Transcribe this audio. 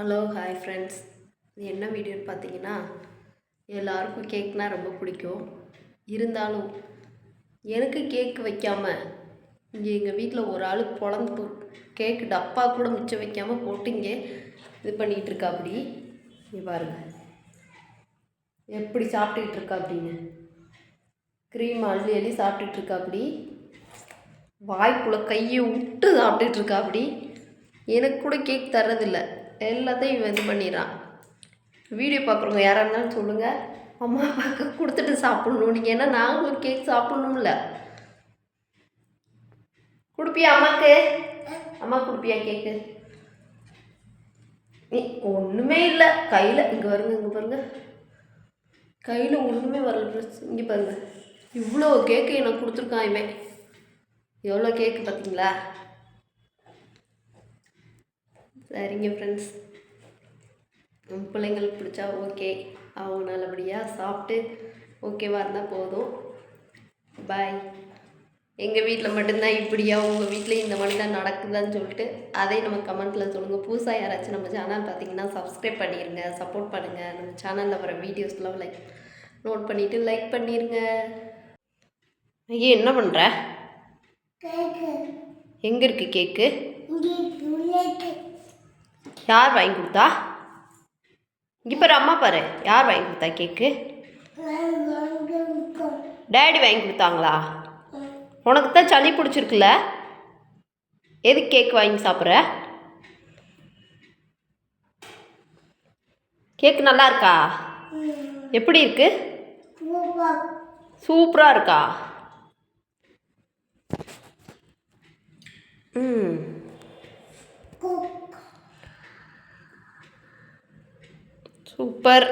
Hello hi friends இது என்ன வீடியோன்னு பார்த்தீங்கன்னா எல்லாருக்கும் கேக்னா ரொம்ப பிடிக்கும். இருந்தாலும் எனக்கு கேக் வைக்காமல் இங்கே எங்கள் வீட்டில் ஒரு ஆள் பொழந்து போ கேக்கு டப்பா கூட மிச்சம் வைக்காமல் போட்டு இங்கே இது பண்ணிகிட்டு இருக்கா அப்படி? நீ பாருங்க. எப்படி சாப்பிட்டுக்கிட்டு இருக்கா அப்படின்னு? க்ரீம் அள்ளி அள்ளி சாப்பிட்டுட்டு இருக்கா அப்படி? வாய்க்குள்ளே கையை விட்டு சாப்பிட்டுட்டு இருக்கா அப்படி? எனக்கு கூட கேக் தர்றதில்லை. எல்லாத்தையும் இவன் இது பண்ணிடுறான். வீடியோ பார்க்குறவங்க யாராக இருந்தாலும் சொல்லுங்கள் அம்மா அப்பாவுக்கு கொடுத்துட்டு சாப்பிட்ணும். நீங்கள் ஏன்னா நாங்களும் கேக் சாப்பிட்ணும்ல. கொடுப்பியா அம்மாக்கு? அம்மா கொடுப்பியா கேக்கு? நீ ஒன்றுமே இல்லை. கையில் இங்கே வருங்க இங்கே பாருங்க. கையில் ஒன்றுமே வரல ட்ரெஸ் இங்கே பாருங்க. இவ்வளோ கேக்கு எனக்கு கொடுத்துருக்கான் இவன். எவ்வளோ கேக்கு பார்த்தீங்களா? சரிங்க ஃப்ரெண்ட்ஸ் பிள்ளைங்களுக்கு பிடிச்சா ஓகே அவங்க நல்லபடியாக சாப்பிட்டு ஓகேவாக இருந்தால் போதும். பாய் எங்கள் வீட்டில் மட்டும்தான் இப்படியா? உங்கள் வீட்லேயும் இந்த மாதிரி தான் நடக்குதான்னு சொல்லிட்டு அதையும் நம்ம கமெண்ட்டில் சொல்லுங்கள் புதுசாக யாராச்சும் நம்ம சேனல் பார்த்தீங்கன்னா சப்ஸ்கிரைப் பண்ணிடுங்க சப்போர்ட் பண்ணுங்கள் நம்ம சேனலில் வர வீடியோஸ்லாம் லைக் நோட் பண்ணிவிட்டு லைக் பண்ணிடுங்க ஐயா என்ன பண்ணுற எங்கே இருக்கு கேக்கு? யார் வாங்கி கொடுத்தா? இப்போ அம்மா பாரு. யார் வாங்கி கொடுத்தா கேக்கு? டேடி வாங்கி கொடுத்தாங்களா? உனக்கு தான் சளி பிடிச்சிருக்குல்ல? எதுக்கு கேக் வாங்கி சாப்பிட்ற? கேக் நல்லா இருக்கா? எப்படி இருக்கு? சூப்பராக இருக்கா? ம். சூப்பர்